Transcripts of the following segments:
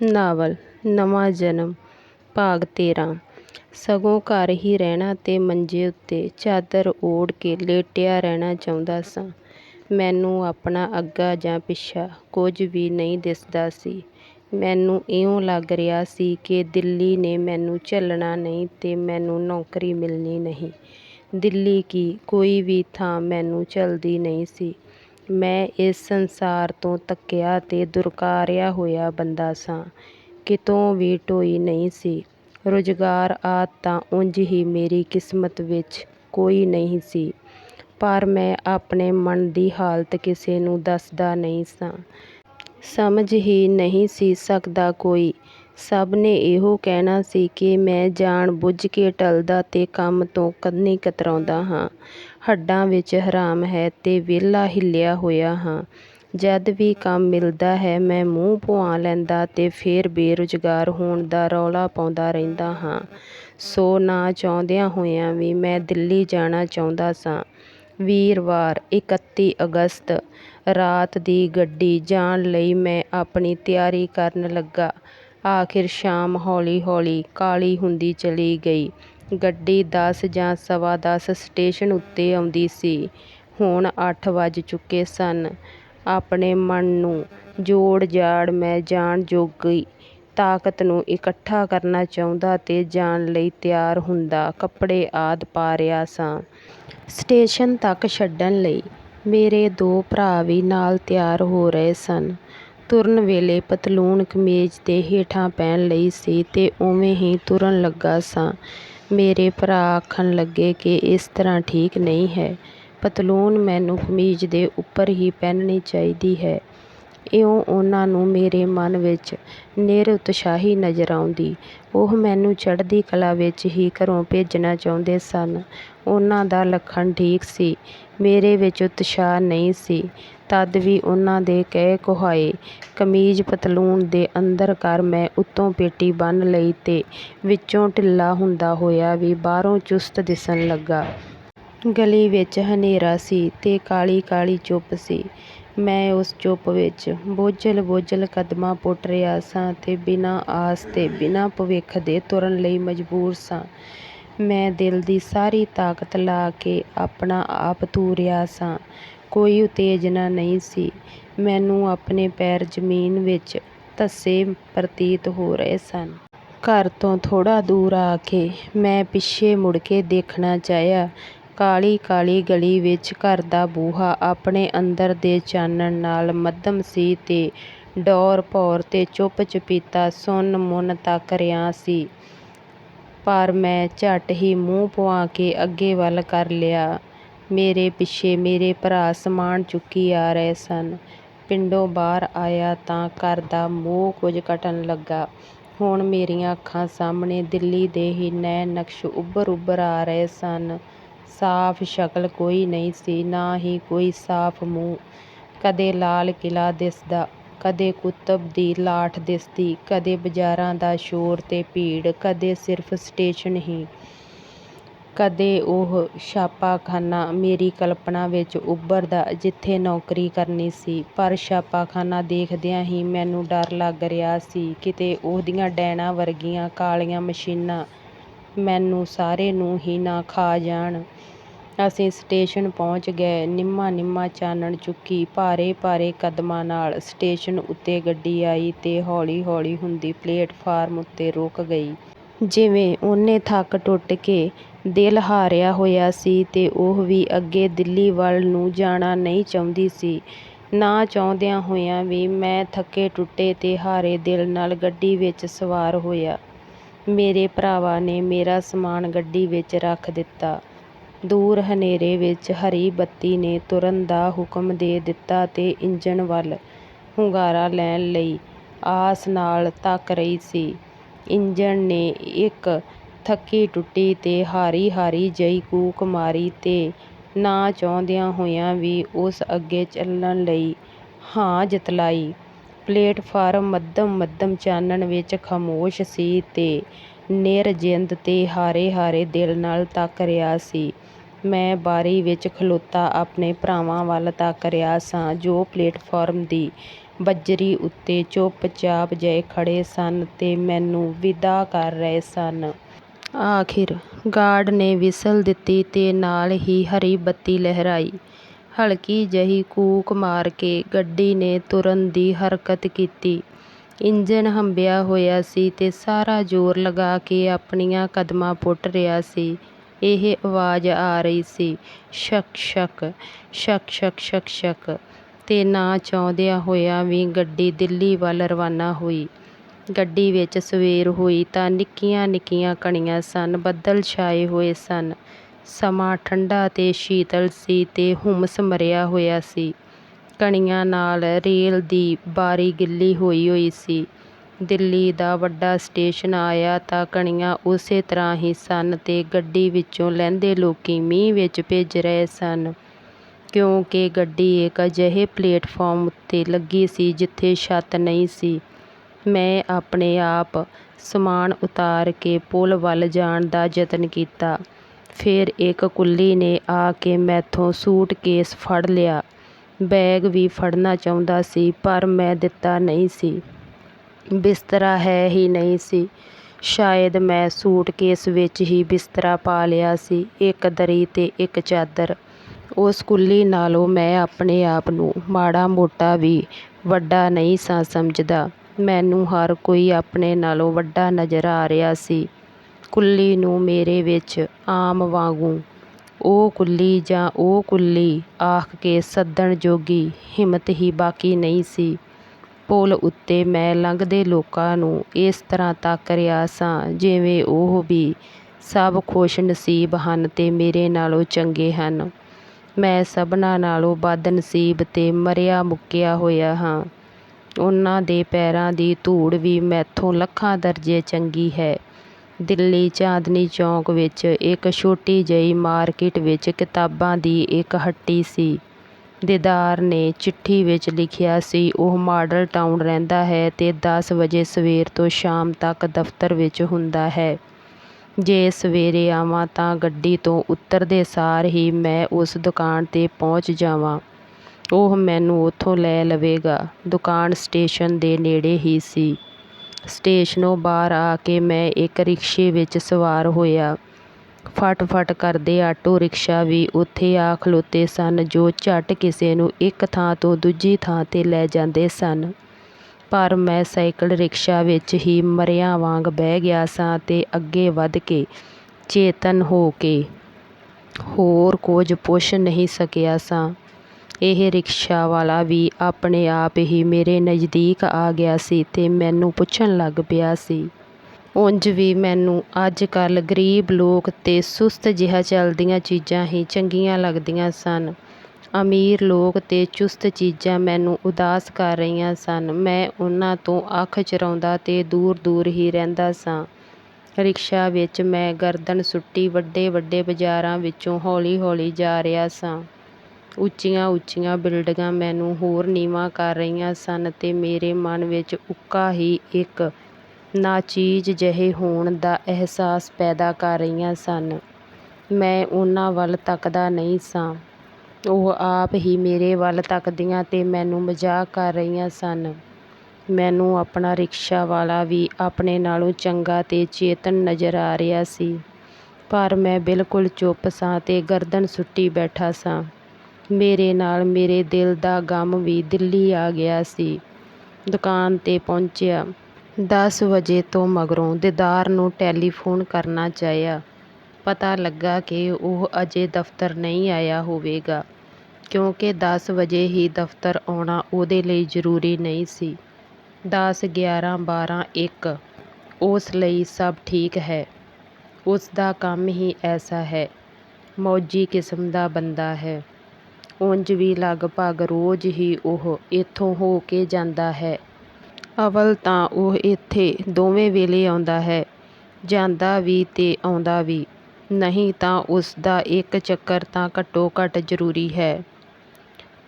Novel, ਨਵਾਂ ਜਨਮ, ਭਾਗ ਤੇਰ੍ਹਾਂ ਸਗੋਂ ਘਰ ਹੀ ਰਹਿਣਾ ਤੇ ਮੰਜੇ ਉੱਤੇ ਚਾਦਰ ਓੜ ਕੇ ਲੇਟਿਆ ਰਹਿਣਾ ਚਾਹੁੰਦਾ ਸਾਂ। ਮੈਨੂੰ ਆਪਣਾ ਅੱਗਾ ਜਾਂ ਪਿੱਛਾ ਕੁਝ ਵੀ ਨਹੀਂ ਦਿਸਦਾ ਸੀ। ਮੈਨੂੰ ਇਉਂ ਲੱਗ ਰਿਹਾ ਸੀ ਕਿ ਦਿੱਲੀ ਨੇ ਮੈਨੂੰ ਝੱਲਣਾ ਨਹੀਂ ਤੇ ਮੈਨੂੰ ਨੌਕਰੀ ਮਿਲਣੀ ਨਹੀਂ। ਦਿੱਲੀ ਕੀ ਕੋਈ ਵੀ ਥਾਂ ਮੈਨੂੰ ਝੱਲਦੀ ਨਹੀਂ ਸੀ। ਮੈਂ ਇਸ ਸੰਸਾਰ ਤੋਂ ਧੱਕਿਆ ਤੇ ਦੁਰਕਾਰਿਆ ਹੋਇਆ ਬੰਦਾ ਸਾਂ। ਕਿਤੋਂ ਵੀ ਢੋਈ ਨਹੀਂ ਸੀ। ਰੁਜ਼ਗਾਰ ਆਦਿ ਤਾਂ ਉਂਝ ਹੀ ਮੇਰੀ ਕਿਸਮਤ ਵਿੱਚ ਕੋਈ ਨਹੀਂ ਸੀ। ਪਰ ਮੈਂ ਆਪਣੇ ਮਨ ਦੀ ਹਾਲਤ ਕਿਸੇ ਨੂੰ ਦੱਸਦਾ ਨਹੀਂ ਸਾਂ। ਸਮਝ ਹੀ ਨਹੀਂ ਸੀ ਸਕਦਾ ਕੋਈ। ਸਭ ਨੇ ਇਹੋ ਕਹਿਣਾ ਸੀ ਕਿ ਮੈਂ ਜਾਣ ਬੁੱਝ ਕੇ ਟਲਦਾ ਤੇ ਕੰਮ ਤੋਂ ਕੰਨੀ ਕਤਰਾਉਂਦਾ ਹਾਂ। ਹੱਡਾਂ ਵਿੱਚ ਹਰਾਮ ਹੈ ਤੇ ਵਿਹਲਾ ਹਿੱਲਿਆ ਹੋਇਆ ਹਾਂ। ਜਦ ਵੀ ਕੰਮ ਮਿਲਦਾ ਹੈ, ਮੈਂ ਮੂੰਹ ਪੁਆ ਲੈਂਦਾ ਤੇ ਫੇਰ ਬੇਰੁਜ਼ਗਾਰ ਹੋਣ ਦਾ ਰੌਲਾ ਪਾਉਂਦਾ ਰਹਿੰਦਾ ਹਾਂ। ਸੋ ਨਾ ਚਾਹੁੰਦਿਆਂ ਹੋਇਆਂ ਵੀ ਮੈਂ ਦਿੱਲੀ ਜਾਣਾ ਚਾਹੁੰਦਾ ਸਾਂ। ਵੀਰਵਾਰ 31 ਅਗਸਤ, ਰਾਤ ਦੀ ਗੱਡੀ ਜਾਣ ਲਈ ਮੈਂ ਆਪਣੀ ਤਿਆਰੀ ਕਰਨ ਲੱਗਾ। ਆਖਿਰ ਸ਼ਾਮ ਹੌਲੀ ਹੌਲੀ ਕਾਲੀ ਹੁੰਦੀ ਚਲੀ ਗਈ। ਗੱਡੀ ਦਸ ਜਾਂ ਸਵਾ ਦਸ ਸਟੇਸ਼ਨ ਉੱਤੇ ਆਉਂਦੀ ਸੀ। ਹੁਣ ਅੱਠ ਵੱਜ ਚੁੱਕੇ ਸਨ। ਆਪਣੇ ਮਨ ਨੂੰ ਜੋੜ ਜਾੜ ਮੈਂ ਜਾਣ ਜੋਗੀ ਤਾਕਤ ਨੂੰ ਇਕੱਠਾ ਕਰਨਾ ਚਾਹੁੰਦਾ ਤੇ ਜਾਣ ਲਈ ਤਿਆਰ ਹੁੰਦਾ ਕੱਪੜੇ ਆਦਿ ਪਾ ਰਿਹਾ ਸਾਂ। ਸਟੇਸ਼ਨ ਤੱਕ ਛੱਡਣ ਲਈ ਮੇਰੇ ਦੋ ਭਰਾ ਵੀ ਨਾਲ ਤਿਆਰ ਹੋ ਰਹੇ ਸਨ। ਤੁਰਨ ਵੇਲੇ ਪਤਲੂਨ ਕਮੀਜ਼ ਦੇ ਹੇਠਾਂ ਪੈਣ ਲਈ ਸੀ ਤੇ ਉਵੇਂ ਹੀ ਤੁਰਨ ਲੱਗਾ ਸਾਂ। ਮੇਰੇ ਭਰਾ ਆਖਣ ਲੱਗੇ ਕਿ ਇਸ ਤਰ੍ਹਾਂ ਠੀਕ ਨਹੀਂ ਹੈ। ਪਤਲੂਨ ਮੈਨੂੰ ਕਮੀਜ਼ ਦੇ ਉੱਪਰ ਹੀ ਪਹਿਨਣੀ ਚਾਹੀਦੀ ਹੈ। ਇਉਂ ਉਹਨਾਂ ਨੂੰ ਮੇਰੇ ਮਨ ਵਿੱਚ ਨਿਰ-ਉਤਸ਼ਾਹੀ ਨਜ਼ਰ ਆਉਂਦੀ। ਉਹ ਮੈਨੂੰ ਚੜ੍ਹਦੀ ਕਲਾ ਵਿੱਚ ਹੀ ਘਰੋਂ ਭੇਜਣਾ ਚਾਹੁੰਦੇ ਸਨ। ਉਹਨਾਂ ਦਾ ਲੱਖਣ ਠੀਕ ਸੀ। ਮੇਰੇ ਵਿੱਚ ਉਤਸ਼ਾਹ ਨਹੀਂ ਸੀ। ਤਦ ਵੀ ਉਹਨਾਂ ਦੇ ਕਹੇ ਕੁਹਾਏ, ਕਮੀਜ਼ ਪਤਲੂਨ ਦੇ ਅੰਦਰ ਕਰ ਮੈਂ ਉੱਤੋਂ ਪੇਟੀ ਬੰਨ੍ਹ ਲਈ ਤੇ ਵਿੱਚੋਂ ਢਿੱਲਾ ਹੁੰਦਾ ਹੋਇਆ ਵੀ ਬਾਹਰੋਂ ਚੁਸਤ ਦਿਸਣ ਲੱਗਾ। ਗਲੀ ਵਿੱਚ ਹਨੇਰਾ ਸੀ ਤੇ ਕਾਲੀ ਕਾਲੀ ਚੁੱਪ ਸੀ। ਮੈਂ ਉਸ ਚੁੱਪ ਵਿੱਚ ਬੋਝਲ ਬੋਝਲ ਕਦਮਾਂ ਪੁੱਟ ਰਿਹਾ ਸਾਂ ਤੇ ਬਿਨਾਂ ਆਸ ਤੇ ਬਿਨਾਂ ਭਵਿੱਖ ਦੇ ਤੁਰਨ ਲਈ ਮਜਬੂਰ ਸਾਂ। ਮੈਂ ਦਿਲ ਦੀ ਸਾਰੀ ਤਾਕਤ ਲਾ ਕੇ ਆਪਣਾ ਆਪ ਤੁਰਿਆ ਸਾਂ। ਕੋਈ ਉਤੇਜਨਾ ਨਹੀਂ ਸੀ। ਮੈਨੂੰ ਆਪਣੇ ਪੈਰ ਜ਼ਮੀਨ ਵਿੱਚ ਧੱਸੇ ਪ੍ਰਤੀਤ ਹੋ ਰਹੇ ਸਨ। ਘਰ ਤੋਂ ਥੋੜ੍ਹਾ ਦੂਰ ਆ ਕੇ ਮੈਂ ਪਿੱਛੇ ਮੁੜ ਕੇ ਦੇਖਣਾ ਚਾਹਿਆ। ਕਾਲੀ ਕਾਲੀ ਗਲੀ ਵਿੱਚ ਘਰ ਦਾ ਬੂਹਾ ਆਪਣੇ ਅੰਦਰ ਦੇ ਚਾਨਣ ਨਾਲ ਮੱਧਮ ਸੀ ਤੇ ਡੌਰ ਭੌਰ ਤੇ ਚੁੱਪ ਚਪੀਤਾ ਸੁੰਨ ਮੁੰਨ ਤੱਕ ਰਿਹਾ ਸੀ। ਪਰ ਮੈਂ ਝੱਟ ਹੀ ਮੂੰਹ ਪੁਆ ਕੇ ਅੱਗੇ ਵੱਲ ਕਰ ਲਿਆ। ਮੇਰੇ ਪਿੱਛੇ ਮੇਰੇ ਭਰਾ ਸਮਾਨ ਚੁੱਕੀ ਆ ਰਹੇ ਸਨ। ਪਿੰਡੋਂ ਬਾਹਰ ਆਇਆ ਤਾਂ ਘਰ ਦਾ ਮੋਹ ਕੁਝ ਘਟਣ ਲੱਗਾ। ਹੁਣ ਮੇਰੀਆਂ ਅੱਖਾਂ ਸਾਹਮਣੇ ਦਿੱਲੀ ਦੇ ਹੀ ਨੈਣ ਨਕਸ਼ ਉੱਭਰ ਉੱਭਰ ਆ ਰਹੇ ਸਨ। ਸਾਫ਼ ਸ਼ਕਲ ਕੋਈ ਨਹੀਂ ਸੀ, ਨਾ ਹੀ ਕੋਈ ਸਾਫ਼ ਮੂੰਹ। ਕਦੇ ਲਾਲ ਕਿਲ੍ਹਾ ਦਿਸਦਾ ਕਦੇ ਕੁਤਬ ਦੀ ਲਾਠ ਦਿਸਦੀ, ਕਦੇ ਬਾਜ਼ਾਰਾਂ ਦਾ ਸ਼ੋਰ ਤੇ ਭੀੜ, ਕਦੇ ਸਿਰਫ ਸਟੇਸ਼ਨ ਹੀ। ਕਦੇ ਉਹ ਛਾਪਾਖਾਨਾ, ਮੇਰੀ ਕਲਪਨਾ ਵਿੱਚ ਉੱਭਰਦਾ ਜਿੱਥੇ ਨੌਕਰੀ ਕਰਨੀ ਸੀ। ਪਰ ਛਾਪਾਖਾਨਾ ਦੇਖਦਿਆਂ ਹੀ ਮੈਨੂੰ ਡਰ ਲੱਗ ਰਿਹਾ ਸੀ, ਕਿਤੇ ਉਹਦੀਆਂ ਡੈਣਾਂ ਵਰਗੀਆਂ ਕਾਲੀਆਂ ਮਸ਼ੀਨਾਂ ਮੈਨੂੰ ਸਾਰੇ ਨੂੰ ਹੀ ਨਾ ਖਾ ਜਾਣ। ਅਸੀਂ ਸਟੇਸ਼ਨ ਪਹੁੰਚ ਗਏ। ਨਿੰਮਾ ਨਿੰਮਾ ਚਾਨਣ ਚੁੱਕੀ। ਭਾਰੇ ਭਾਰੇ ਕਦਮਾਂ ਨਾਲ ਸਟੇਸ਼ਨ ਉੱਤੇ ਗੱਡੀ ਆਈ ਤੇ ਹੌਲੀ ਹੌਲੀ ਹੁੰਦੀ ਪਲੇਟਫਾਰਮ ਉੱਤੇ ਰੁਕ ਗਈ। ਜਿਵੇਂ ਉਹਨੇ ਥੱਕ ਟੁੱਟ ਕੇ ਦਿਲ ਹਾਰਿਆ ਹੋਇਆ ਸੀ ਤੇ ਉਹ ਵੀ ਅੱਗੇ ਦਿੱਲੀ ਵੱਲ ਨੂੰ ਜਾਣਾ ਨਹੀਂ ਚਾਹੁੰਦੀ ਸੀ। ਨਾ ਚਾਹੁੰਦਿਆਂ ਹੋਇਆਂ ਵੀ ਮੈਂ ਥੱਕੇ ਟੁੱਟੇ ਤੇ ਹਾਰੇ ਦਿਲ ਨਾਲ ਗੱਡੀ ਵਿੱਚ ਸਵਾਰ ਹੋਇਆ। ਮੇਰੇ ਭਰਾਵਾਂ ਨੇ ਮੇਰਾ ਸਮਾਨ ਗੱਡੀ ਵਿੱਚ ਰੱਖ ਦਿੱਤਾ। ਦੂਰ ਹਨੇਰੇ ਵਿੱਚ ਹਰੀ ਬੱਤੀ ਨੇ ਤੁਰਨ ਦਾ ਹੁਕਮ ਦੇ ਦਿੱਤਾ ਤੇ ਇੰਜਣ ਵੱਲ ਹੁੰਗਾਰਾ ਲੈਣ ਲਈ ਆਸ ਨਾਲ ਤੱਕ ਰਹੀ ਸੀ। ਇੰਜਣ ਨੇ ਇੱਕ ਥੱਕੀ ਟੁੱਟੀ ਤੇ ਹਾਰੀ ਹਾਰੀ ਜਿਹੀ ਕੂਕ ਮਾਰੀ ਤੇ ਨਾ ਚਾਹੁੰਦਿਆਂ ਹੋਇਆਂ ਵੀ ਉਸ ਅੱਗੇ ਚੱਲਣ ਲਈ ਹਾਂ ਜਤਲਾਈ। ਪਲੇਟਫਾਰਮ ਮੱਧਮ ਮੱਧਮ ਚਾਨਣ ਵਿੱਚ ਖਾਮੋਸ਼ ਸੀ ਤੇ ਨਿਰਜਿੰਦ ਤੇ ਹਾਰੇ ਹਾਰੇ ਦਿਲ ਨਾਲ ਤੱਕ ਰਿਹਾ ਸੀ। ਮੈਂ ਬਾਰੀ ਵਿੱਚ ਖਲੋਤਾ ਆਪਣੇ ਭਰਾਵਾਂ ਵੱਲ ਤੱਕ ਰਿਹਾ ਸਾਂ, ਜੋ ਪਲੇਟਫਾਰਮ ਦੀ ਬੱਜਰੀ ਉੱਤੇ ਚੁੱਪ-ਚਾਪ ਜਿਹੇ ਖੜ੍ਹੇ ਸਨ ਤੇ ਮੈਨੂੰ ਵਿਦਾ ਕਰ ਰਹੇ ਸਨ। ਆਖ਼ਿਰ ਗਾਰਡ ਨੇ ਵਿਸਲ ਦਿੱਤੀ ਤੇ ਨਾਲ ਹੀ ਹਰੀ ਬੱਤੀ ਲਹਿਰਾਈ। ਹਲਕੀ ਜਿਹੀ ਕੂਕ ਮਾਰ ਕੇ ਗੱਡੀ ਨੇ ਤੁਰਨ ਦੀ ਹਰਕਤ ਕੀਤੀ। ਇੰਜਣ ਹੰਭਿਆ ਹੋਇਆ ਸੀ ਤੇ ਸਾਰਾ ਜ਼ੋਰ ਲਗਾ ਕੇ ਆਪਣੀਆਂ ਕਦਮਾਂ ਪੁੱਟ ਰਿਹਾ ਸੀ। ਇਹ ਆਵਾਜ਼ ਆ ਰਹੀ ਸੀ, ਛਕ-ਛਕ, ਛਕ-ਛਕ-ਛਕ-ਛਕ ਤੇ ਨਾ ਚਾਹੁੰਦਿਆਂ ਹੋਇਆਂ ਵੀ ਗੱਡੀ ਦਿੱਲੀ ਵੱਲ ਰਵਾਨਾ ਹੋਈ। ਗੱਡੀ ਵਿੱਚ ਸਵੇਰ ਹੋਈ ਤਾਂ ਨਿੱਕੀਆਂ-ਨਿੱਕੀਆਂ ਕਣੀਆਂ ਸਨ, ਬੱਦਲ ਛਾਏ ਹੋਏ ਸਨ। ਸਮਾਂ ਠੰਡਾ ਤੇ ਸ਼ੀਤਲ ਸੀ ਤੇ ਹੁਮਸ ਮਰਿਆ ਹੋਇਆ ਸੀ। ਕਣੀਆਂ ਨਾਲ ਰੇਲ ਦੀ ਬਾਰੀ ਗਿੱਲੀ ਹੋਈ-ਹੋਈ ਸੀ। ਦਿੱਲੀ ਦਾ ਵੱਡਾ ਸਟੇਸ਼ਨ ਆਇਆ ਤਾਂ ਕਣੀਆਂ ਉਸੇ ਤਰ੍ਹਾਂ ਹੀ ਸਨ ਤੇ ਗੱਡੀ ਵਿੱਚੋਂ ਲਹਿੰਦੇ ਲੋਕੀ ਮੀਂਹ ਵਿੱਚ ਭਿੱਜ ਰਹੇ ਸਨ, ਕਿਉਂਕਿ ਗੱਡੀ ਇੱਕ ਅਜਿਹੇ ਪਲੇਟਫਾਰਮ ਉੱਤੇ ਲੱਗੀ ਸੀ ਜਿੱਥੇ ਛੱਤ ਨਹੀਂ ਸੀ। ਮੈਂ ਆਪਣੇ ਆਪ ਸਮਾਨ ਉਤਾਰ ਕੇ ਪੁਲ ਵੱਲ ਜਾਣ ਦਾ ਯਤਨ ਕੀਤਾ। ਫੇਰ ਇੱਕ ਕੁੱਲੀ ਨੇ ਆ ਕੇ ਮੈਥੋਂ ਸੂਟਕੇਸ ਫੜ ਲਿਆ। ਬੈਗ ਵੀ ਫੜਨਾ ਚਾਹੁੰਦਾ ਸੀ, ਪਰ ਮੈਂ ਦਿੱਤਾ ਨਹੀਂ ਸੀ। ਬਿਸਤਰਾ ਹੈ ਹੀ ਨਹੀਂ ਸੀ। ਸ਼ਾਇਦ ਮੈਂ ਸੂਟਕੇਸ ਵਿੱਚ ਹੀ ਬਿਸਤਰਾ ਪਾ ਲਿਆ ਸੀ, ਇੱਕ ਦਰੀ ਤੇ ਇੱਕ ਚਾਦਰ। ਉਸ ਕੁੱਲੀ ਨਾਲੋਂ ਮੈਂ ਆਪਣੇ ਆਪ ਨੂੰ ਮਾੜਾ-ਮੋਟਾ ਵੀ ਵੱਡਾ ਨਹੀਂ ਸਾਂ ਸਮਝਦਾ। ਮੈਨੂੰ ਹਰ ਕੋਈ ਆਪਣੇ ਨਾਲੋਂ ਵੱਡਾ ਨਜ਼ਰ ਆ ਰਿਹਾ ਸੀ। ਕੁੱਲੀ ਨੂੰ ਮੇਰੇ ਵਿੱਚ ਆਮ ਵਾਂਗੂੰ ਉਹ ਕੁੱਲੀ' ਜਾਂ ਉਹ ਕੁੱਲੀ' ਆਖ ਕੇ ਸੱਦਣ ਜੋਗੀ ਹਿੰਮਤ ਹੀ ਬਾਕੀ ਨਹੀਂ ਸੀ। ਪੁਲ ਉੱਤੇ ਮੈਂ ਲੰਘਦੇ ਲੋਕਾਂ ਨੂੰ ਇਸ ਤਰ੍ਹਾਂ ਤੱਕ ਰਿਹਾ ਸਾਂ, ਜਿਵੇਂ ਉਹ ਵੀ ਸਭ ਖੁਸ਼-ਨਸੀਬ ਹਨ ਤੇ ਮੇਰੇ ਨਾਲੋਂ ਚੰਗੇ ਹਨ। ਮੈਂ ਸਭਨਾਂ ਨਾਲੋਂ ਬਦਨਸੀਬ ਤੇ ਮਰਿਆ-ਮੁੱਕਿਆ ਹੋਇਆ ਹਾਂ। ਉਨ੍ਹਾਂ ਦੇ ਪੈਰਾਂ ਦੀ ਧੂੜ ਵੀ ਮੈਥੋਂ ਲੱਖਾਂ ਦਰਜੇ ਚੰਗੀ ਹੈ। ਦਿੱਲੀ ਚਾਂਦਨੀ ਚੌਕ ਵਿੱਚ ਇੱਕ ਛੋਟੀ ਜਿਹੀ ਮਾਰਕੀਟ ਵਿੱਚ ਕਿਤਾਬਾਂ ਦੀ ਇੱਕ ਹੱਟੀ ਸੀ। ਦੇਦਾਰ ਨੇ ਚਿੱਠੀ ਵਿੱਚ ਲਿਖਿਆ ਸੀ, ਉਹ ਮਾਡਲ ਟਾਊਨ ਰਹਿੰਦਾ ਹੈ ਅਤੇ ਦਸ ਵਜੇ ਸਵੇਰ ਤੋਂ ਸ਼ਾਮ ਤੱਕ ਦਫ਼ਤਰ ਵਿੱਚ ਹੁੰਦਾ ਹੈ। ਜੇ ਸਵੇਰੇ ਆਵਾਂ ਤਾਂ ਗੱਡੀ ਤੋਂ ਉਤਰਦੇ ਸਾਰ ਹੀ ਮੈਂ ਉਸ ਦੁਕਾਨ ਤੇ ਪਹੁੰਚ ਜਾਵਾਂ। ਉਹ ਮੈਨੂੰ ਉੱਥੋਂ ਲੈ ਲਵੇਗਾ। ਦੁਕਾਨ ਸਟੇਸ਼ਨ ਦੇ ਨੇੜੇ ਹੀ ਸੀ। ਸਟੇਸ਼ਨੋਂ ਬਾਹਰ ਆ ਕੇ ਮੈਂ ਇੱਕ ਰਿਕਸ਼ੇ ਵਿੱਚ ਸਵਾਰ ਹੋਇਆ। ਫਟ-ਫਟ ਕਰਦੇ ਆਟੋ-ਰਿਕਸ਼ਾ ਵੀ ਉੱਥੇ ਆ ਖਲੋਤੇ ਸਨ, ਜੋ ਝੱਟ ਕਿਸੇ ਨੂੰ ਇੱਕ ਥਾਂ ਤੋਂ ਦੂਜੀ ਥਾਂ ਤੇ ਲੈ ਜਾਂਦੇ ਸਨ। ਪਰ ਮੈਂ ਸਾਈਕਲ-ਰਿਕਸ਼ਾ ਵਿੱਚ ਹੀ ਮਰਿਆਂ ਵਾਂਗ ਬਹਿ ਗਿਆ ਸਾਂ ਅਤੇ ਅੱਗੇ ਵੱਧ ਕੇ ਚੇਤਨ ਹੋ ਕੇ ਹੋਰ ਕੁਝ ਪੁੱਛ ਨਹੀਂ ਸਕਿਆ ਸਾਂ। ਇਹ ਰਿਕਸ਼ਾ ਵਾਲਾ ਵੀ ਆਪਣੇ ਆਪ ਹੀ ਮੇਰੇ ਨਜ਼ਦੀਕ ਆ ਗਿਆ ਸੀ ਅਤੇ ਮੈਨੂੰ ਪੁੱਛਣ ਲੱਗ ਪਿਆ ਸੀ। ਉਂਝ ਵੀ ਮੈਨੂੰ ਅੱਜ-ਕੱਲ੍ਹ ਗ਼ਰੀਬ ਲੋਕ ਅਤੇ ਸੁਸਤ ਜਿਹਾ ਚੱਲਦੀਆਂ ਚੀਜ਼ਾਂ ਹੀ ਚੰਗੀਆਂ ਲੱਗਦੀਆਂ ਸਨ। ਅਮੀਰ ਲੋਕ ਅਤੇ ਚੁਸਤ ਚੀਜ਼ਾਂ ਮੈਨੂੰ ਉਦਾਸ ਕਰ ਰਹੀਆਂ ਸਨ। ਮੈਂ ਉਹਨਾਂ ਤੋਂ ਅੱਖ ਚੁਰਾਉਂਦਾ ਅਤੇ ਦੂਰ-ਦੂਰ ਹੀ ਰਹਿੰਦਾ ਸਾਂ। ਰਿਕਸ਼ਾ ਵਿੱਚ ਮੈਂ ਗਰਦਨ ਸੁੱਟੀ ਵੱਡੇ-ਵੱਡੇ ਬਾਜ਼ਾਰਾਂ ਵਿੱਚੋਂ ਹੌਲੀ-ਹੌਲੀ ਜਾ ਰਿਹਾ ਸਾਂ। ਉੱਚੀਆਂ-ਉੱਚੀਆਂ ਬਿਲਡਿੰਗਾਂ ਮੈਨੂੰ ਹੋਰ ਨੀਵਾਂ ਕਰ ਰਹੀਆਂ ਸਨ ਅਤੇ ਮੇਰੇ ਮਨ ਵਿੱਚ ਉੱਕਾ ਹੀ ਇੱਕ ਨਾਚੀਜ਼ ਜਿਹੇ ਹੋਣ ਦਾ ਅਹਿਸਾਸ ਪੈਦਾ ਕਰ ਰਹੀਆਂ ਸਨ। ਮੈਂ ਉਹਨਾਂ ਵੱਲ ਤੱਕਦਾ ਨਹੀਂ ਸਾਂ। ਉਹ ਆਪ ਹੀ ਮੇਰੇ ਵੱਲ ਤੱਕਦੀਆਂ ਤੇ ਮੈਨੂੰ ਮਜ਼ਾਕ ਕਰ ਰਹੀਆਂ ਸਨ। ਮੈਨੂੰ ਆਪਣਾ ਰਿਕਸ਼ਾ ਵਾਲਾ ਵੀ ਆਪਣੇ ਨਾਲੋਂ ਚੰਗਾ ਤੇ ਚੇਤਨ ਨਜ਼ਰ ਆ ਰਿਹਾ ਸੀ, ਪਰ ਮੈਂ ਬਿਲਕੁਲ ਚੁੱਪ ਸਾਂ ਤੇ ਗਰਦਨ ਸੁੱਟੀ ਬੈਠਾ ਸਾਂ। ਮੇਰੇ ਨਾਲ ਮੇਰੇ ਦਿਲ ਦਾ ਗ਼ਮ ਵੀ ਦਿੱਲੀ ਆ ਗਿਆ ਸੀ। ਦੁਕਾਨ ਤੇ ਪਹੁੰਚਿਆ। ਦਸ ਵਜੇ ਤੋਂ ਮਗਰੋਂ ਦੀਦਾਰ ਨੂੰ ਟੈਲੀਫ਼ੋਨ ਕਰਨਾ ਚਾਹਿਆ। ਪਤਾ ਲੱਗਾ ਕਿ ਉਹ ਅਜੇ ਦਫ਼ਤਰ ਨਹੀਂ ਆਇਆ ਹੋਵੇਗਾ, ਕਿਉਂਕਿ ਦਸ ਵਜੇ ਹੀ ਦਫ਼ਤਰ ਆਉਣਾ ਉਹਦੇ ਲਈ ਜ਼ਰੂਰੀ ਨਹੀਂ ਸੀ। ਦਸ, ਗਿਆਰਾਂ, ਬਾਰਾਂ, ਇੱਕ ਉਸ ਲਈ ਸਭ ਠੀਕ ਹੈ। ਉਸਦਾ ਕੰਮ ਹੀ ਐਸਾ ਹੈ। ਮੌਜੀ ਕਿਸਮ ਦਾ ਬੰਦਾ ਹੈ। ਉਂਜ ਵੀ ਲਗਭਗ ਰੋਜ਼ ਹੀ ਉਹ ਇੱਥੋਂ ਹੋ ਕੇ ਜਾਂਦਾ ਹੈ। ਅੱਵਲ ਤਾਂ ਉਹ ਇੱਥੇ ਦੋਵੇਂ ਵੇਲੇ ਆਉਂਦਾ ਹੈ, ਜਾਂਦਾ ਵੀ ਤੇ ਆਉਂਦਾ ਵੀ। ਨਹੀਂ ਤਾਂ ਉਸਦਾ ਇੱਕ ਚੱਕਰ ਤਾਂ ਘੱਟੋ-ਘੱਟ ਜ਼ਰੂਰੀ ਹੈ।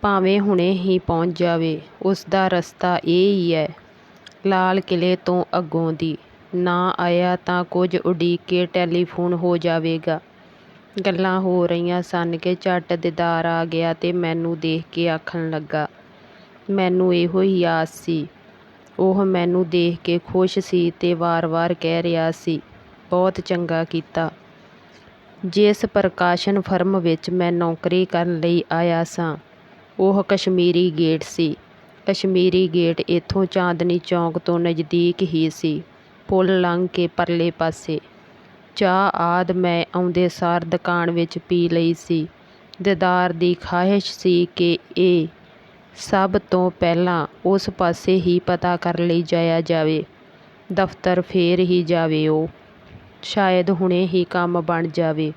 ਭਾਵੇਂ ਹੁਣੇ ਹੀ ਪਹੁੰਚ ਜਾਵੇ। ਉਸਦਾ ਰਸਤਾ ਇਹ ਹੀ ਹੈ, ਲਾਲ ਕਿਲ੍ਹੇ ਤੋਂ ਅੱਗੋਂ ਦੀ। ਨਾ ਆਇਆ ਤਾਂ ਕੁਝ ਉਡੀਕ ਕੇ ਟੈਲੀਫ਼ੋਨ ਹੋ ਜਾਵੇਗਾ। ਗੱਲਾਂ ਹੋ ਰਹੀਆਂ ਸਨ ਕਿ ਝੱਟ ਦੀਦਾਰ ਆ ਗਿਆ ਤੇ ਮੈਨੂੰ ਦੇਖ ਕੇ ਆਖਣ ਲੱਗਾ, ਮੈਨੂੰ ਇਹੋ ਹੀ ਆਸ ਸੀ ਉਹ ਮੈਨੂੰ ਦੇਖ ਕੇ ਖੁਸ਼ ਸੀ ਤੇ ਵਾਰ-ਵਾਰ ਕਹਿ ਰਿਹਾ ਸੀ, ਬਹੁਤ ਚੰਗਾ ਕੀਤਾ। ਜਿਸ ਪ੍ਰਕਾਸ਼ਨ ਫਰਮ ਵਿੱਚ ਮੈਂ ਨੌਕਰੀ ਕਰਨ ਲਈ ਆਇਆ ਸਾਂ, ਉਹ ਕਸ਼ਮੀਰੀ ਗੇਟ ਸੀ। ਕਸ਼ਮੀਰੀ ਗੇਟ ਇੱਥੋਂ ਚਾਂਦਨੀ ਚੌਕ ਤੋਂ ਨਜ਼ਦੀਕ ਹੀ ਸੀ, ਪੁਲ ਲੰਘ ਕੇ ਪਰਲੇ ਪਾਸੇ। ਚਾਹ ਆਦਿ ਮੈਂ ਆਉਂਦੇ ਸਾਰ ਦੁਕਾਨ ਵਿੱਚ ਪੀ ਲਈ ਸੀ। ਦੀਦਾਰ ਦੀ ਖ਼ਾਹਿਸ਼ ਸੀ ਕਿ ਇਹ ਸਭ ਤੋਂ ਪਹਿਲਾਂ ਉਸ ਪਾਸੇ ਹੀ ਪਤਾ ਕਰ ਲਈ ਜਾਇਆ ਜਾਵੇ। ਦਫ਼ਤਰ ਫੇਰ ਹੀ ਜਾਵੇ ਉਹ। ਸ਼ਾਇਦ ਹੁਣੇ ਹੀ ਕੰਮ ਬਣ ਜਾਵੇ।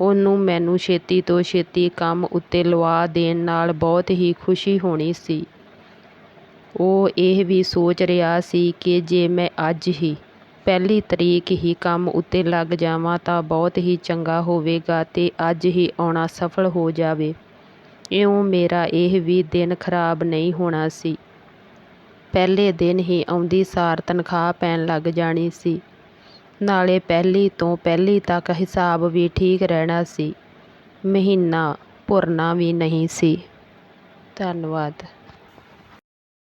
ਉਹਨੂੰ ਮੈਨੂੰ ਛੇਤੀ ਤੋਂ ਛੇਤੀ ਕੰਮ ਉੱਤੇ ਲਵਾ ਦੇਣ ਨਾਲ ਬਹੁਤ ਹੀ ਖੁਸ਼ੀ ਹੋਣੀ ਸੀ। ਉਹ ਇਹ ਵੀ ਸੋਚ ਰਿਹਾ ਸੀ ਕਿ ਜੇ ਮੈਂ ਅੱਜ ਹੀ, ਪਹਿਲੀ ਤਰੀਕ ਹੀ ਕੰਮ ਉੱਤੇ ਲੱਗ ਜਾਵਾਂ ਤਾਂ ਬਹੁਤ ਹੀ ਚੰਗਾ ਹੋਵੇਗਾ ਤੇ ਅੱਜ ਹੀ ਆਉਣਾ ਸਫਲ ਹੋ ਜਾਵੇ। ਇਉਂ ਮੇਰਾ ਇਹ ਵੀ ਦਿਨ ਖ਼ਰਾਬ ਨਹੀਂ ਹੋਣਾ ਸੀ। ਪਹਿਲੇ ਦਿਨ ਹੀ ਆਉਂਦੀ ਸਾਰ ਤਨਖ਼ਾਹ ਪੈਣ ਲੱਗ ਜਾਣੀ ਸੀ। ਨਾਲੇ ਪਹਿਲੀ ਤੋਂ ਪਹਿਲੀ ਤੱਕ ਹਿਸਾਬ ਵੀ ਠੀਕ ਰਹਿਣਾ ਸੀ। ਮਹੀਨਾ ਭੁਰਨਾ ਵੀ ਨਹੀਂ ਸੀ। ਧੰਨਵਾਦ।